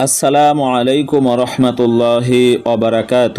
আসসালামু আলাইকুম রহমতুল্লাহি অবরাকাত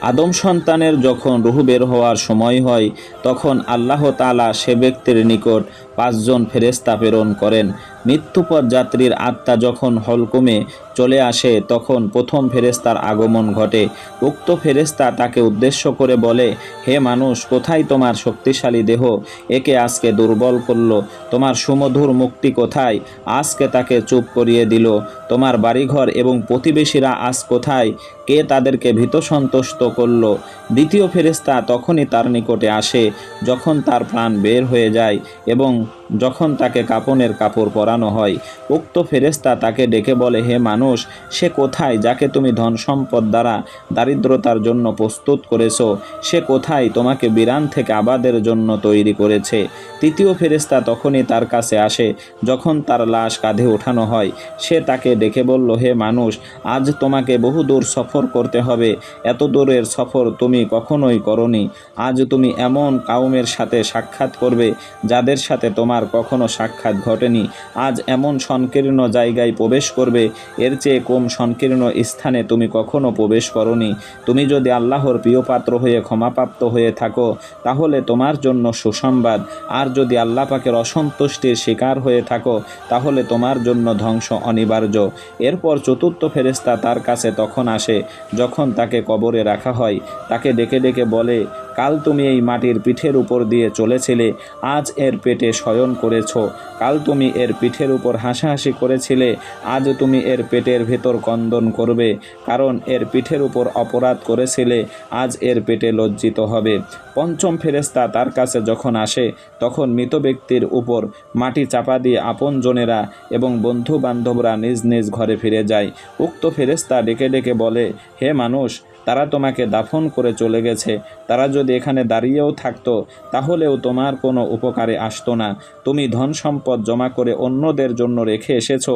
আদম সন্তানের যখন রুহু বের হওয়ার সময় হয়, তখন আল্লাহ তালা সে ব্যক্তির নিকট পাঁচজন ফেরেস্তা প্রেরণ করেন। মৃত্যুপথ যাত্রীর আত্মা যখন হলকুমে চলে আসে, তখন প্রথম ফেরেস্তার আগমন ঘটে। উক্ত ফেরেস্তা তাকে উদ্দেশ্য করে বলে, হে মানুষ, কোথায় তোমার শক্তিশালী দেহ? একে আজকে দুর্বল করল। তোমার সুমধুর মুক্তি কোথায়? আজকে তাকে চুপ করিয়ে দিল। তোমার বাড়িঘর এবং প্রতিবেশীরা আজ কোথায়? কে তাদেরকে ভীত সন্তুষ্ট করল? দ্বিতীয় ফেরেস্তা তখনই তার নিকটে আসে, যখন তার প্রাণ বের হয়ে যায় এবং morning. যখন তাকে কাপনের কাপড় পরানো হয়, উক্ত ফেরেস্তা তাকে ডেকে বলে, হে মানুষ, সে কোথায় যাকে তুমি ধন সম্পদ দ্বারা দারিদ্রতার জন্য প্রস্তুত করেছ? সে কোথায় তোমাকে বিরান থেকে আবাদের জন্য তৈরি করেছে? তৃতীয় ফেরেস্তা তখনই তার কাছে আসে, যখন তার লাশ কাঁধে ওঠানো হয়। সে তাকে ডেকে বলল, হে মানুষ, আজ তোমাকে বহু দূর সফর করতে হবে। এত দূরের সফর তুমি কখনোই করনি। আজ তুমি এমন কাউমের সাথে সাক্ষাৎ করবে, যাদের সাথে তোমার কখনো সাক্ষাৎ ঘটেনি। আজ এমন সংকীর্ণ জায়গায় প্রবেশ করবে, এর চেয়ে কম সংকীর্ণ স্থানে তুমি কখনো প্রবেশ করনি। তুমি যদি আল্লাহর প্রিয়পাত্র হয়ে ক্ষমাপ্রাপ্ত হয়ে থাকো, তাহলে তোমার জন্য সুসংবাদ। আর যদি আল্লাহ পাকের অসন্তুষ্টির শিকার হয়ে থাকো, তাহলে তোমার জন্য ধ্বংস অনিবার্য। এরপর চতুর্থ ফেরেস্তা তার কাছে তখন আসে, যখন তাকে কবরে রাখা হয়। তাকে ডেকে ডেকে বলে, কাল তুমি এই মাটির পিঠের উপর দিয়ে চলেছিলে, আজ এর পেটে শয়ন করেছ। কাল তুমি এর পিঠের উপর হাসাহাসি করেছিলে, আজ তুমি এর পেটের ভেতর কন্দন করবে, কারণ এর পিঠের উপর অপরাধ করেছিলে, আজ এর পেটে লজ্জিত হবে। পঞ্চম ফেরেস্তা তার কাছে যখন আসে, তখন মৃত ব্যক্তির উপর মাটি চাপা দিয়ে আপনজনেরা এবং বন্ধু বান্ধবরা নিজ নিজ ঘরে ফিরে যায়। উক্ত ফেরেস্তা ডেকে ডেকে বলে, হে মানুষ, তারা তোমাকে দাফন করে চলে গেছে। তারা যদি এখানে দাঁড়িয়েও থাকতো, তাহলেও তোমার কোনো উপকারে আসতো না। তুমি ধন সম্পদ জমা করে অন্যদের জন্য রেখে এসেছ,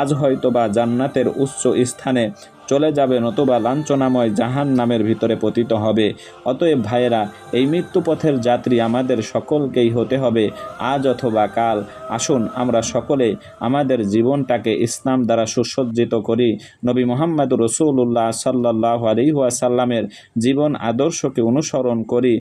আজ হয়তো বা জান্নাতের উচ্চ স্থানে চলে যাবে, নতুবা লাঞ্ছনাময় জাহান নামের ভিতরে পতিত হবে। অতএব ভাইয়েরা, এই মৃত্যুপথের যাত্রী আমাদের সকলকেই হতে হবে। আজ অথবা কাল, আসুন আমরা সকলে আমাদের জীবনটাকে ইসলাম দ্বারা সুসজ্জিত করি। নবী মোহাম্মদ রসুল্লাহ সাল্লাহ আলহিহাসাল্লামের জীবন আদর্শকে অনুসরণ করি।